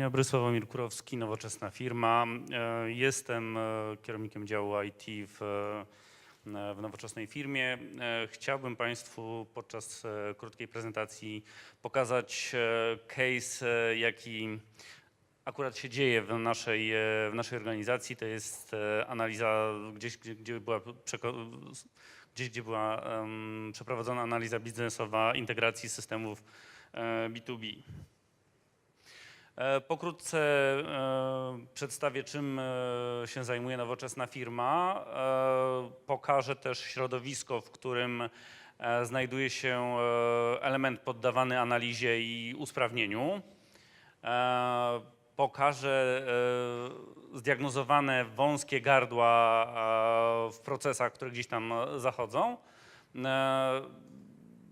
Dobry, Sławomir Kurowski, nowoczesna firma. E, Jestem e, kierownikiem działu IT w, e, w nowoczesnej firmie. Chciałbym Państwu podczas krótkiej prezentacji pokazać case, jaki akurat się dzieje w naszej, w naszej organizacji. To jest analiza gdzieś, gdzie, gdzie była gdzieś, gdzie była em, przeprowadzona analiza biznesowa integracji systemów e, B2B. E, Pokrótce e, przedstawię, czym e, się zajmuje nowoczesna firma. Pokażę też środowisko, w którym znajduje się element poddawany analizie i usprawnieniu. Pokażę zdiagnozowane wąskie gardła w procesach, które gdzieś tam zachodzą.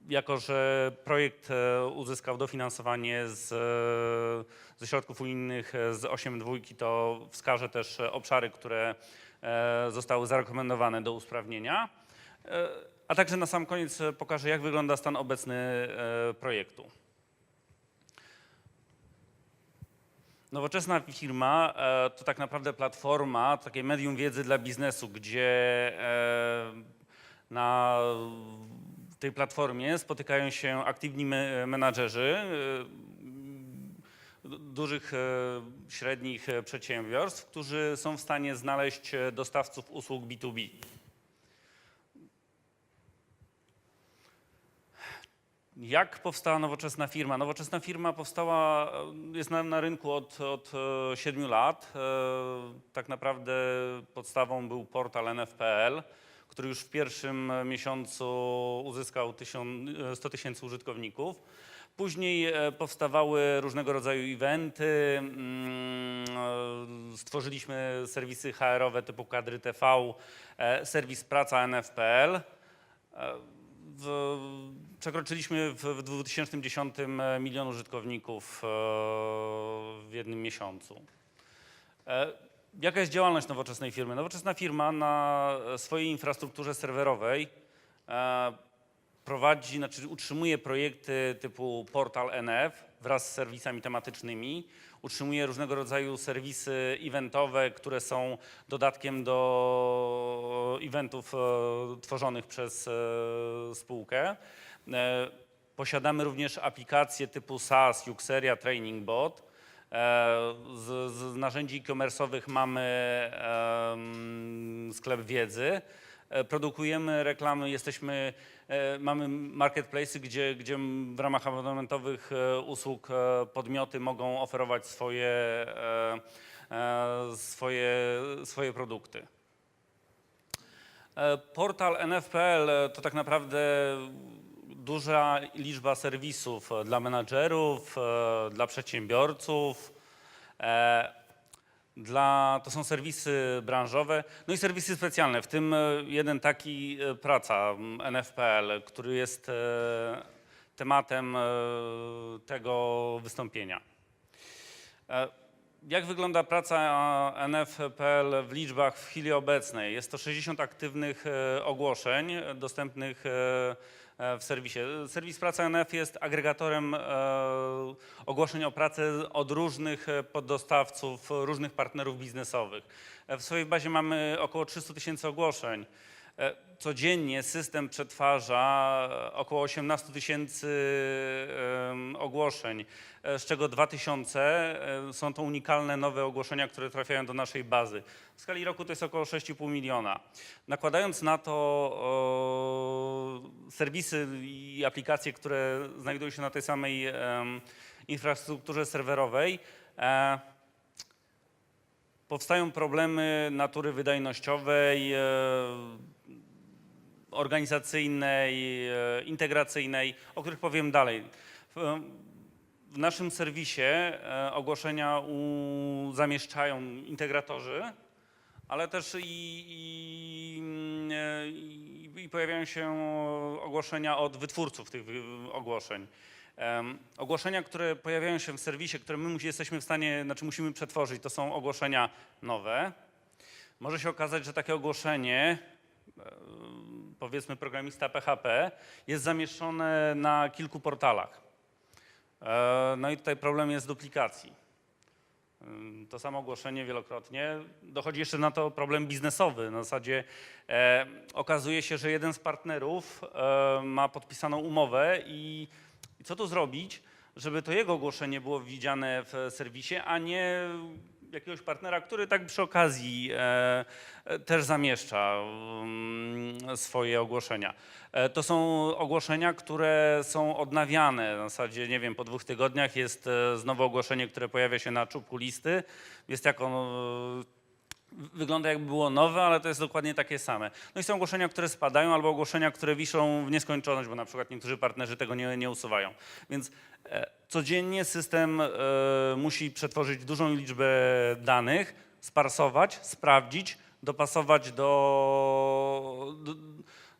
Jako że projekt e, uzyskał dofinansowanie z, e, ze środków unijnych e, z 8.2, to wskażę też obszary, które zostały zarekomendowane do usprawnienia. A także na sam koniec pokażę, jak wygląda stan obecny projektu. Nowoczesna firma to tak naprawdę platforma, takie medium wiedzy dla biznesu, gdzie na tej platformie spotykają się aktywni me- menadżerzy e, dużych, e, średnich e, przedsiębiorstw, którzy są w stanie znaleźć dostawców usług B2B. Jak powstała nowoczesna firma? Nowoczesna firma powstała, jest na, na rynku od, od 7 lat. Tak naprawdę podstawą był portal NFPL, który już w pierwszym miesiącu uzyskał tysiąc, e, 100 tysięcy użytkowników. Później e, powstawały różnego rodzaju eventy. mm, e, Stworzyliśmy serwisy HR-owe typu Kadry TV, e, serwis Praca NFPL. E, przekroczyliśmy w, w 2010 milion użytkowników e, w jednym miesiącu. E, Jaka jest działalność nowoczesnej firmy? Nowoczesna firma na swojej infrastrukturze serwerowej e, prowadzi, znaczy utrzymuje projekty typu portal NF wraz z serwisami tematycznymi, utrzymuje różnego rodzaju serwisy eventowe, które są dodatkiem do eventów e, tworzonych przez e, spółkę. E, posiadamy również aplikacje typu SaaS, Yuxeria, Training Bot. E, Z, z narzędzi e-commerce'owych mamy sklep wiedzy. E, Produkujemy reklamy, jesteśmy, e, mamy marketplace'y, gdzie, gdzie w ramach abonamentowych usług podmioty mogą oferować swoje, swoje, swoje produkty. Portal NFPL to tak naprawdę duża liczba serwisów e, dla menadżerów, e, dla przedsiębiorców. e, Dla, to są serwisy branżowe, no i serwisy specjalne, w tym jeden taki praca m, NFPL, który jest tematem tego wystąpienia. Jak wygląda praca NFPL w liczbach w chwili obecnej? Jest to 60 aktywnych ogłoszeń dostępnych w serwisie. Serwis Praca NF jest agregatorem e, ogłoszeń o pracę od różnych e, poddostawców, różnych partnerów biznesowych. E, W swojej bazie mamy około 300 tysięcy ogłoszeń. E, Codziennie system przetwarza e, około 18 tysięcy ogłoszeń, e, z czego 2000 e, są to unikalne nowe ogłoszenia, które trafiają do naszej bazy. W skali roku to jest około 6,5 miliona. Nakładając na to serwisy i aplikacje, które znajdują się na tej samej infrastrukturze serwerowej, e, powstają problemy natury wydajnościowej, e, organizacyjnej, e, integracyjnej, o których powiem dalej. W, naszym serwisie ogłoszenia zamieszczają integratorzy, ale też i, i, mm, i, i pojawiają się ogłoszenia od wytwórców tych wy- ogłoszeń. Em, Ogłoszenia, które pojawiają się w serwisie, które my jesteśmy w stanie, znaczy musimy przetworzyć, to są ogłoszenia nowe. Może się okazać, że takie ogłoszenie, e, powiedzmy programista PHP, jest zamieszczone na kilku portalach. E, No i tutaj problem jest duplikacji. To samo ogłoszenie wielokrotnie. Dochodzi jeszcze na to problem biznesowy. Na zasadzie e, okazuje się, że jeden z partnerów e, ma podpisaną umowę i, i co tu zrobić, żeby to jego ogłoszenie było widziane w serwisie, a nie jakiegoś partnera, który tak przy okazji e, e, też zamieszcza mm, swoje ogłoszenia. E, To są ogłoszenia, które są odnawiane. W zasadzie, nie wiem, po dwóch tygodniach jest znowu ogłoszenie, które pojawia się na czubku listy. Jest jako wygląda jakby było nowe, ale to jest dokładnie takie same. No i są ogłoszenia, które spadają, albo ogłoszenia, które wiszą w nieskończoność, bo na przykład niektórzy partnerzy tego nie, nie usuwają. Więc e, codziennie system e, musi przetworzyć dużą liczbę danych, sparsować, sprawdzić, dopasować do, do,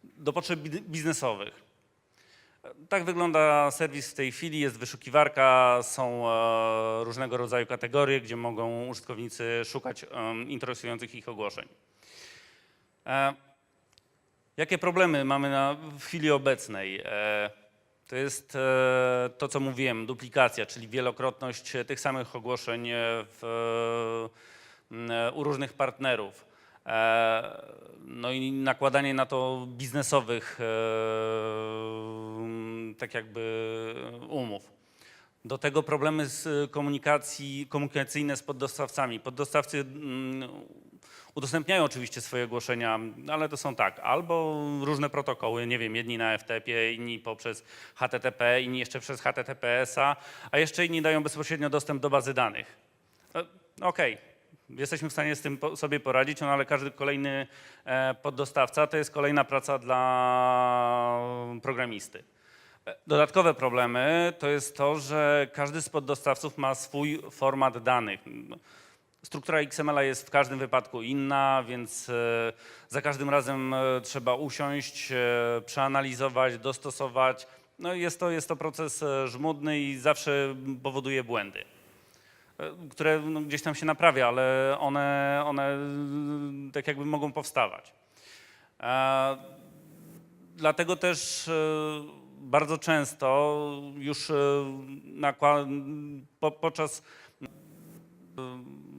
do potrzeb bi- biznesowych. Tak wygląda serwis w tej chwili. Jest wyszukiwarka, są e, różnego rodzaju kategorie, gdzie mogą użytkownicy szukać interesujących ich ogłoszeń. E, jakie problemy mamy na, w chwili obecnej? E, to jest to, co mówiłem, duplikacja, czyli wielokrotność tych samych ogłoszeń w, u różnych partnerów. E, No i nakładanie na to biznesowych e, tak jakby umów. Do tego problemy z komunikacji, komunikacyjne z poddostawcami. Poddostawcy mm, udostępniają oczywiście swoje ogłoszenia, ale to są tak, albo różne protokoły, nie wiem, jedni na FTP, inni poprzez HTTP, inni jeszcze przez HTTPS-a, a jeszcze inni dają bezpośrednio dostęp do bazy danych. E, Okej, jesteśmy w stanie z tym sobie poradzić, no ale każdy kolejny e, poddostawca to jest kolejna praca dla programisty. E, Dodatkowe problemy to jest to, że każdy z poddostawców ma swój format danych. Struktura XML jest w każdym wypadku inna, więc e, za każdym razem trzeba usiąść, przeanalizować, dostosować. No jest to, jest to proces żmudny i zawsze powoduje błędy które no, gdzieś tam się naprawia, ale one, one y, tak jakby mogą powstawać. E, Dlatego też e, bardzo często już e, po, podczas e,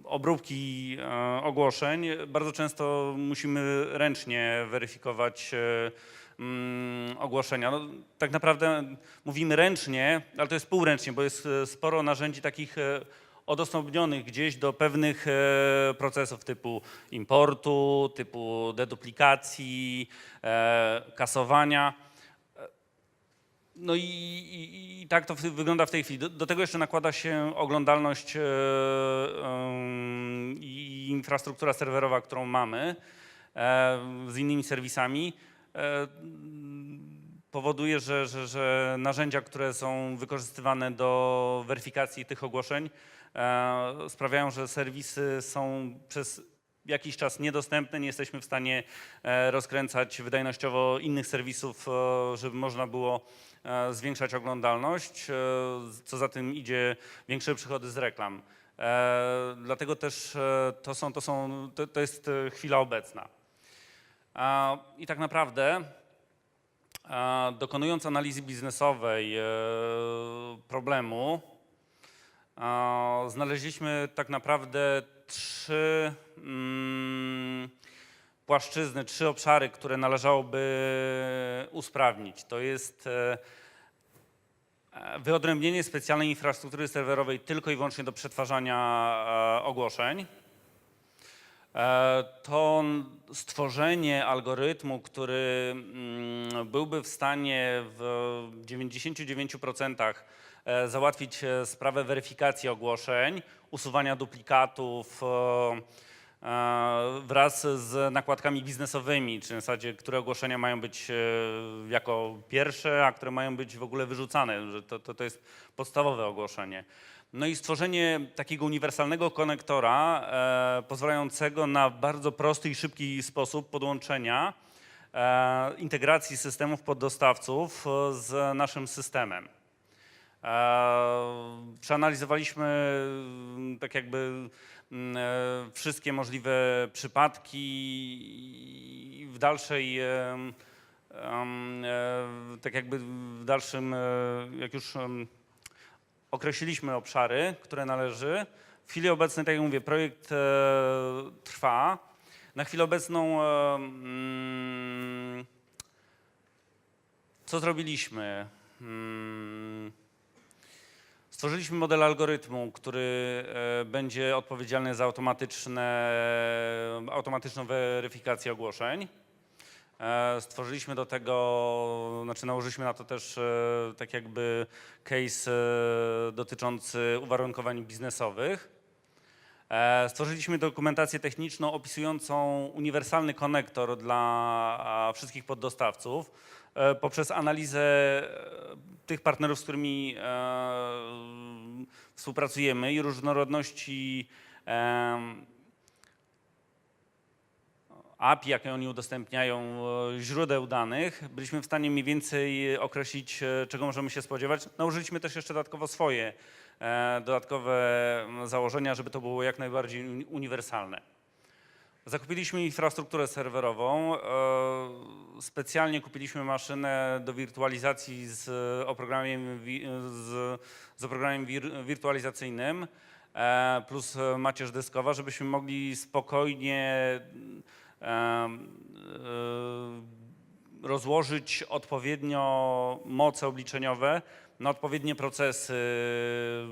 obróbki e, ogłoszeń bardzo często musimy ręcznie weryfikować e, mm, ogłoszenia. No, tak naprawdę mówimy ręcznie, ale to jest półręcznie, bo jest e, sporo narzędzi takich e, odosobnionych gdzieś do pewnych e, procesów typu importu, typu deduplikacji, e, kasowania. No i, i, i tak to wygląda w tej chwili. Do, do tego jeszcze nakłada się oglądalność e, i infrastruktura serwerowa, którą mamy e, z innymi serwisami. E, powoduje, że, że, że narzędzia, które są wykorzystywane do weryfikacji tych ogłoszeń, e, sprawiają, że serwisy są przez jakiś czas niedostępne, nie jesteśmy w stanie e, rozkręcać wydajnościowo innych serwisów, e, żeby można było e, zwiększać oglądalność, e, co za tym idzie większe przychody z reklam. E, Dlatego też e, to, są, to, są, to, to jest e, chwila obecna. I tak naprawdę dokonując analizy biznesowej e, problemu, znaleźliśmy tak naprawdę trzy mm, płaszczyzny, trzy obszary, które należałoby usprawnić. To jest e, wyodrębnienie specjalnej infrastruktury serwerowej tylko i wyłącznie do przetwarzania e, ogłoszeń. E, To stworzenie algorytmu, który mm, byłby w stanie w 99% e, załatwić e, sprawę weryfikacji ogłoszeń, usuwania duplikatów e, e, wraz z nakładkami biznesowymi, czy w zasadzie, które ogłoszenia mają być e, jako pierwsze, a które mają być w ogóle wyrzucane, że to, to, to jest podstawowe ogłoszenie. No i stworzenie takiego uniwersalnego konektora e, pozwalającego na bardzo prosty i szybki sposób podłączenia e, integracji systemów poddostawców e, z naszym systemem. E, Przeanalizowaliśmy mm, tak jakby mm, e, wszystkie możliwe przypadki i w dalszej, em, em, e, tak jakby w dalszym, e, jak już określiliśmy obszary, które należy W chwili obecnej, tak jak mówię, projekt e, trwa. Na chwilę obecną e, mm, co zrobiliśmy? Stworzyliśmy model algorytmu, który e, będzie odpowiedzialny za automatyczną weryfikację ogłoszeń. E, Stworzyliśmy do tego, znaczy nałożyliśmy na to też e, tak jakby case dotyczący uwarunkowań biznesowych. Stworzyliśmy dokumentację techniczną opisującą uniwersalny konektor dla wszystkich poddostawców poprzez analizę e, tych partnerów, z którymi e, współpracujemy i różnorodności API, jakie oni udostępniają, e, źródeł danych, byliśmy w stanie mniej więcej określić, e, czego możemy się spodziewać. Nałożyliśmy też jeszcze dodatkowo swoje e, dodatkowe założenia, żeby to było jak najbardziej uni- uniwersalne. Zakupiliśmy infrastrukturę serwerową. e, Specjalnie kupiliśmy maszynę do wirtualizacji z oprogramowaniem, z, z oprogramowaniem wir, wirtualizacyjnym e, plus macierz dyskowa, żebyśmy mogli spokojnie e, rozłożyć odpowiednio moce obliczeniowe na odpowiednie procesy,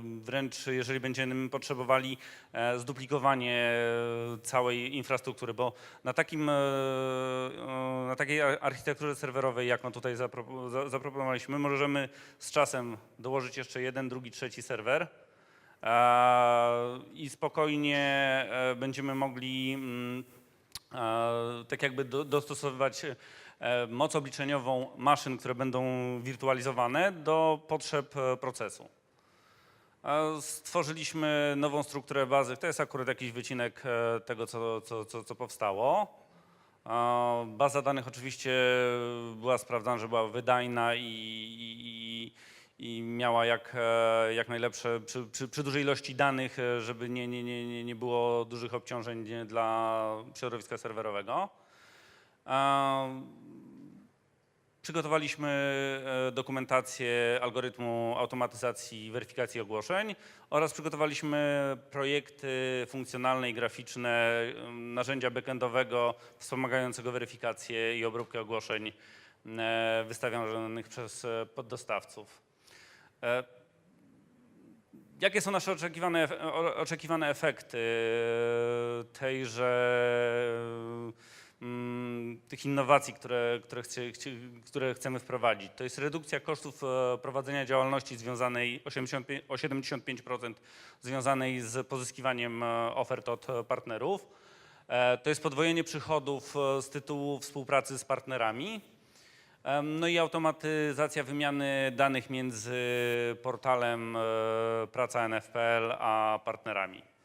wręcz jeżeli będziemy potrzebowali e, zduplikowanie całej infrastruktury, bo na, takim, e, e, na takiej ar- architekturze serwerowej, jaką tutaj zapro- za- zaproponowaliśmy, możemy z czasem dołożyć jeszcze jeden, drugi, trzeci serwer e, i spokojnie e, będziemy mogli mm, e, tak jakby do, dostosowywać e, moc obliczeniową maszyn, które będą wirtualizowane do potrzeb e, procesu. Stworzyliśmy nową strukturę bazy. To jest akurat jakiś wycinek e, tego, co, co, co, co powstało. Baza danych oczywiście była sprawdzana, że była wydajna i, i, i miała jak, e, jak najlepsze, przy, przy, przy dużej ilości danych, e, żeby nie, nie, nie, nie- było dużych obciążeń dla środowiska serwerowego. Przygotowaliśmy e, dokumentację algorytmu automatyzacji i weryfikacji ogłoszeń oraz przygotowaliśmy projekty funkcjonalne i graficzne narzędzia backendowego wspomagającego weryfikację i obróbkę ogłoszeń wystawionych przez poddostawców. E, Jakie są nasze oczekiwane, oczekiwane efekty e, tejże mm, tych innowacji, które, które, chcie, które chcemy wprowadzić? To jest redukcja kosztów e, prowadzenia działalności związanej 85, o 75% związanej z pozyskiwaniem ofert od partnerów. To jest podwojenie przychodów z tytułu współpracy z partnerami. No i automatyzacja wymiany danych między portalem e, praca NFPL a partnerami.